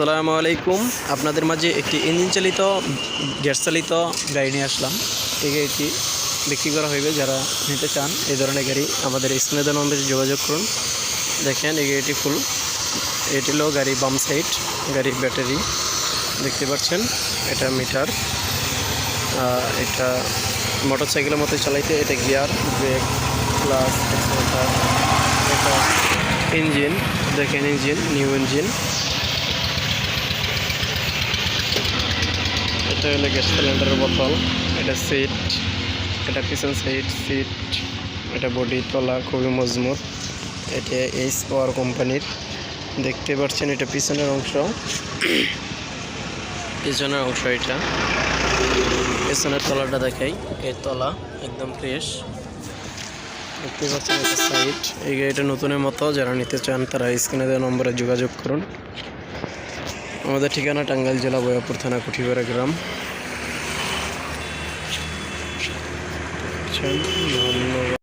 আসসালামু আলাইকুম। আপনাদের মাঝে একটি ইঞ্জিন চালিত গ্যাস চালিত গাড়ি নিয়ে আসলাম। এই গাড়িটি বিক্রি করা হইবে যারা নিতে চান এই ধরনের গাড়ি, আমাদের স্ক্রিনে নম্বরে যোগাযোগ করুন। দেখেন, এই গাড়িটি ফুল। এটি হলো গাড়ি বাম সাইড, গাড়ির ব্যাটারি। দেখতে পাচ্ছেন, এটা মিটার। এটা মোটর সাইকেলের মতো চালাইতে, এটা গিয়ার, ব্রেক এক্সেলেটার এটা ইঞ্জিন। দেখেন, ইঞ্জিন, নিউ ইঞ্জিন। এটা হলো গ্যাস সিলিন্ডারের বোতল। এটা সিট এটা পিছন সাইড সিট এটা বডি তলা খুবই মজবুত। এটা এইচ পাওয়ার কোম্পানির দেখতে পাচ্ছেন এটা পিছনের অংশ। পিছনের অংশ এটা। পিছনের তলাটা দেখাই। এই তলা একদম ফ্রেশ দেখতে পাচ্ছেন এটা সাইড এই গাড়িটা নতুনের মতো। যারা নিতে চান তারা স্ক্রিনে দেওয়া নম্বরে যোগাযোগ করুন। আমাদের ঠিকানা টাঙ্গাইল জেলা বয়াপুর থানা কুঠিপাড়া গ্রাম। ধন্যবাদ